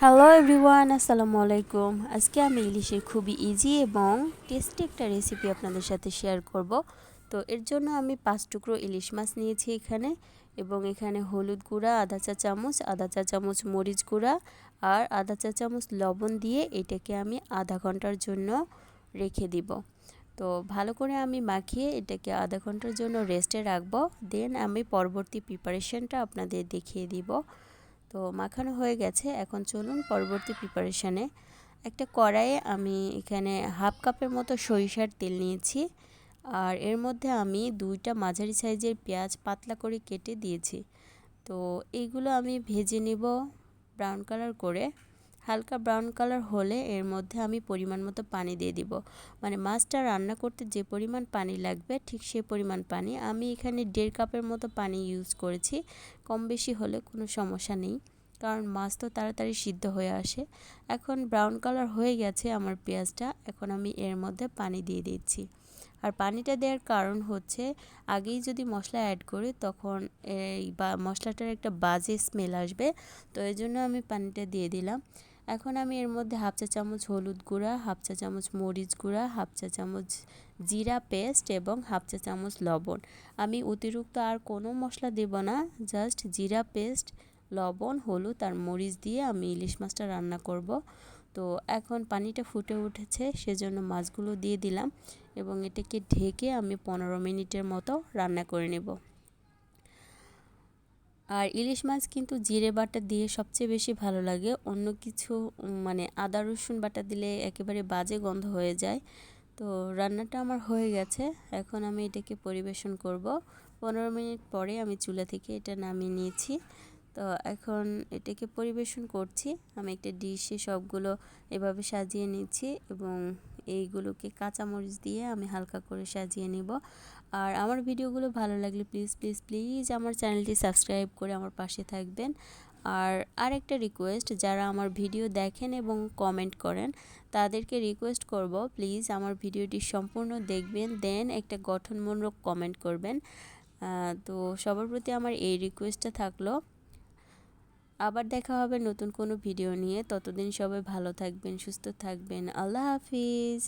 Hello everyone আসসালামু আলাইকুম। আজকে আমি ইলিশের খুবই ইজি এবং টেস্টি একটা রেসিপি আপনাদের সাথে শেয়ার করব। তো এর জন্য আমি পাঁচ টুকরো ইলিশ মাছ নিয়েছি এখানে এবং এখানে হলুদ গুঁড়া আধা চা চামচ আধা চা চামচ মরিচ গুঁড়া আর আধা চা চামচ লবণ দিয়ে এটাকে আমি আধা ঘণ্টার জন্য রেখে দিব। তো ভালো করে আমি মাখিয়ে এটাকে আধা ঘণ্টার জন্য রেস্টে রাখব। দেন আমি পরবর্তী প্রিপারেশনটা আপনাদের দেখিয়ে দিব। তো মাখানো হয়ে গেছে। এখন চলুন পরবর্তী প্রিপারেশানে একটা কড়াইয়ে আমি এখানে হাফ কাপের মতো সরিষার তেল নিয়েছি। আর এর মধ্যে আমি দুইটা মাঝারি সাইজের পেঁয়াজ পাতলা করে কেটে দিয়েছি। তো এইগুলো আমি ভেজে নেব ব্রাউন কালার করে। হালকা ব্রাউন কালার হলে এর মধ্যে আমি পরিমাণ মতো পানি দিয়ে দিব। মানে মাছটা রান্না করতে যে পরিমাণ পানি লাগবে, ঠিক সে পরিমাণ পানি। আমি এখানে দেড় কাপের মতো পানি ইউজ করেছি। কম বেশি হলে কোনো সমস্যা নেই, কারণ মাছ তো তাড়াতাড়ি সিদ্ধ হয়ে আসে। এখন ব্রাউন কালার হয়ে গেছে আমার পেঁয়াজটা, এখন আমি এর মধ্যে পানি দিয়ে দিচ্ছি। আর পানিটা দেওয়ার কারণ হচ্ছে, আগেই যদি মশলা অ্যাড করি তখন এই বা, মশলাটার একটা বাজে স্মেল আসবে, তো এই জন্য আমি পানিটা দিয়ে দিলাম। এখন আমি এর মধ্যে হাফ চা চামচ হলুদ গুঁড়া, হাফ চা চামচ মরিচ গুঁড়া, হাফ চা চামচ জিরা পেস্ট এবং হাফ চা চামচ লবণ। আমি অতিরিক্ত আর কোনো মশলা দেব না, জাস্ট জিরা পেস্ট, লবণ, হলুদ আর মরিচ দিয়ে আমি ইলিশ মাছটা রান্না করব। তো এখন পানিটা ফুটে উঠেছে, সেজন্য মাছগুলো দিয়ে দিলাম এবং এটাকে ঢেকে আমি পনেরো মিনিটের মতো রান্না করে নেব। আর ইলিশ মাছ কিন্তু জিরে বাটা দিয়ে সবচেয়ে বেশি ভালো লাগে। অন্য কিছু মানে আদা, রসুন বাটা দিলে একেবারে বাজে গন্ধ হয়ে যায়। তো রান্নাটা আমার হয়ে গেছে। এখন আমি এটাকে পরিবেশন করব। পনেরো মিনিট পরে আমি চুলা থেকে এটা নামিয়ে নিয়েছি। তো এখন এটাকে পরিবেশন করছি। আমি একটা ডিশে সবগুলো এভাবে সাজিয়ে নিচ্ছি এবং এইগুলোকে কাঁচামরিচ দিয়ে আমি হালকা করে সাজিয়ে নিব। আর আমার ভিডিওগুলো ভালো লাগলে প্লিজ প্লিজ প্লিজ আমার চ্যানেলটি সাবস্ক্রাইব করে আমার পাশে থাকবেন। আর আরেকটা রিকোয়েস্ট যারা আমার ভিডিও দেখেন এবং কমেন্ট করেন, তাদেরকে রিকোয়েস্ট করব প্লিজ আমার ভিডিওটি সম্পূর্ণ দেখবেন দেন একটা গঠনমূলক কমেন্ট করবেন। তো সবার প্রতি আমার এই রিকোয়েস্টটা থাকল। আবার দেখা হবে নতুন কোনো ভিডিও নিয়ে। ততদিন সবাই ভালো থাকবেন, সুস্থ থাকবেন। আল্লাহ হাফিজ।